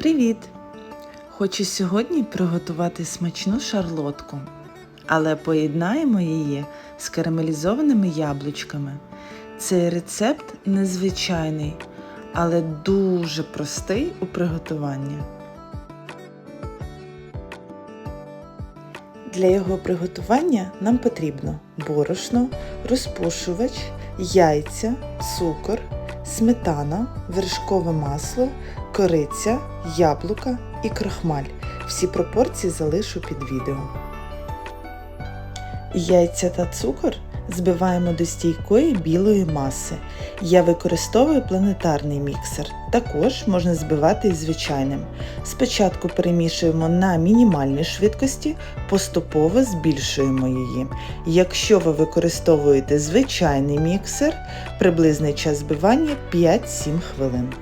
Привіт! Хочу сьогодні приготувати смачну шарлотку, але поєднаємо її з карамелізованими яблучками. Цей рецепт незвичайний, але дуже простий у приготуванні. Для його приготування нам потрібно борошно, розпушувач, яйця, цукор, сметана, вершкове масло, кориця, яблука і крохмаль. Всі пропорції залишу під відео. Яйця та цукор збиваємо до стійкої білої маси. Я використовую планетарний міксер. Також можна збивати і звичайним. Спочатку перемішуємо на мінімальній швидкості, поступово збільшуємо її. Якщо ви використовуєте звичайний міксер, приблизний час збивання 5-7 хвилин.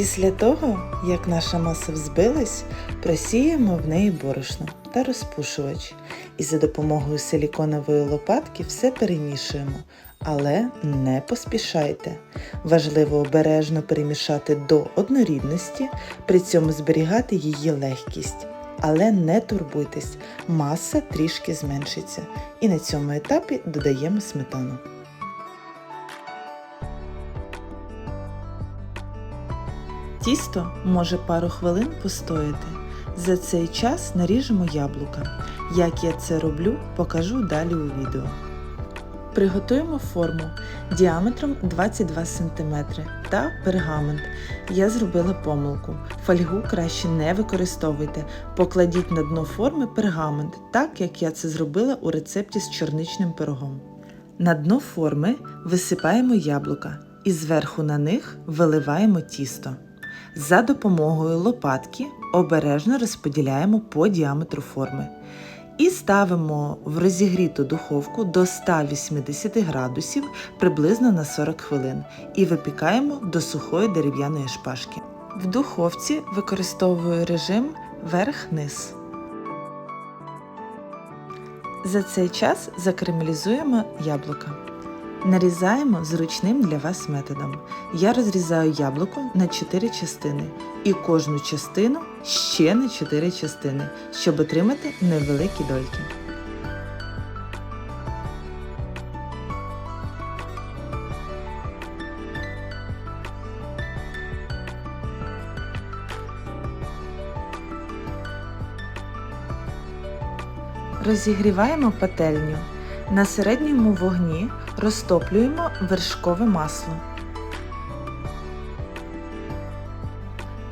Після того, як наша маса взбилась, просіємо в неї борошно та розпушувач. І за допомогою силіконової лопатки все перемішуємо, але не поспішайте. Важливо обережно перемішати до однорідності, при цьому зберігати її легкість. Але не турбуйтесь, маса трішки зменшиться. І на цьому етапі додаємо сметану. Тісто може пару хвилин постояти. За цей час наріжемо яблука. Як я це роблю, покажу далі у відео. Приготуємо форму діаметром 22 см та пергамент. Я зробила помилку. Фольгу краще не використовуйте. Покладіть на дно форми пергамент, так як я це зробила у рецепті з чорничним пирогом. На дно форми висипаємо яблука і зверху на них виливаємо тісто. За допомогою лопатки обережно розподіляємо по діаметру форми. І ставимо в розігріту духовку до 180 градусів приблизно на 40 хвилин і випікаємо до сухої дерев'яної шпажки. В духовці використовую режим верх-низ. За цей час закарамелізуємо яблука. Нарізаємо зручним для вас методом. Я розрізаю яблуко на 4 частини і кожну частину ще на 4 частини, щоб отримати невеликі дольки. Розігріваємо пательню. На середньому вогні розтоплюємо вершкове масло.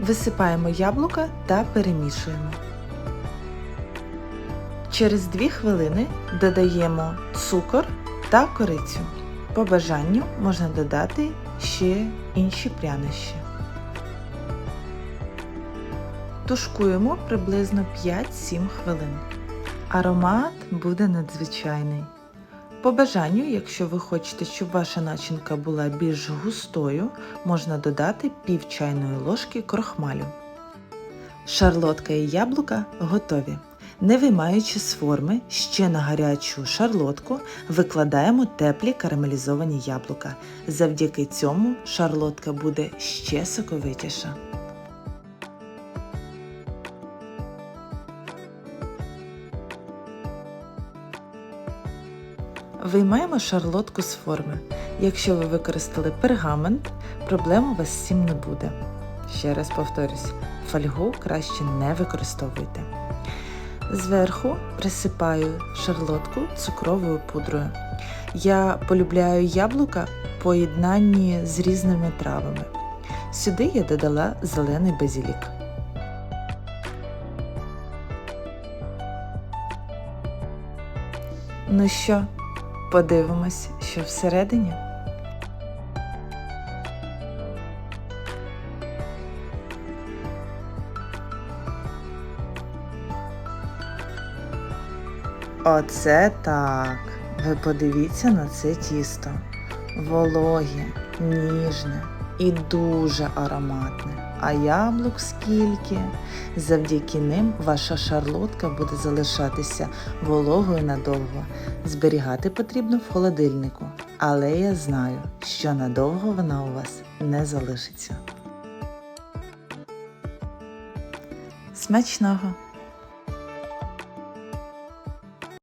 Висипаємо яблука та перемішуємо. Через 2 хвилини додаємо цукор та корицю. По бажанню можна додати ще інші прянощі. Тушкуємо приблизно 5-7 хвилин. Аромат буде надзвичайний. По бажанню, якщо ви хочете, щоб ваша начинка була більш густою, можна додати пів чайної ложки крохмалю. Шарлотка і яблука готові. Не виймаючи з форми, ще на гарячу шарлотку викладаємо теплі карамелізовані яблука. Завдяки цьому шарлотка буде ще соковитіша. Виймаємо шарлотку з форми. Якщо ви використали пергамент, проблем у вас з цим не буде. Ще раз повторюсь, фольгу краще не використовуйте. Зверху присипаю шарлотку цукровою пудрою. Я полюбляю яблука в поєднанні з різними травами. Сюди я додала зелений базілік. Ну що, Подивимось, що всередині. Оце так. Ви подивіться на це тісто. Вологе, ніжне, і дуже ароматне. А яблук скільки. Завдяки ним ваша шарлотка буде залишатися вологою надовго. Зберігати потрібно в холодильнику, але я знаю, що надовго вона у вас не залишиться. Смачного!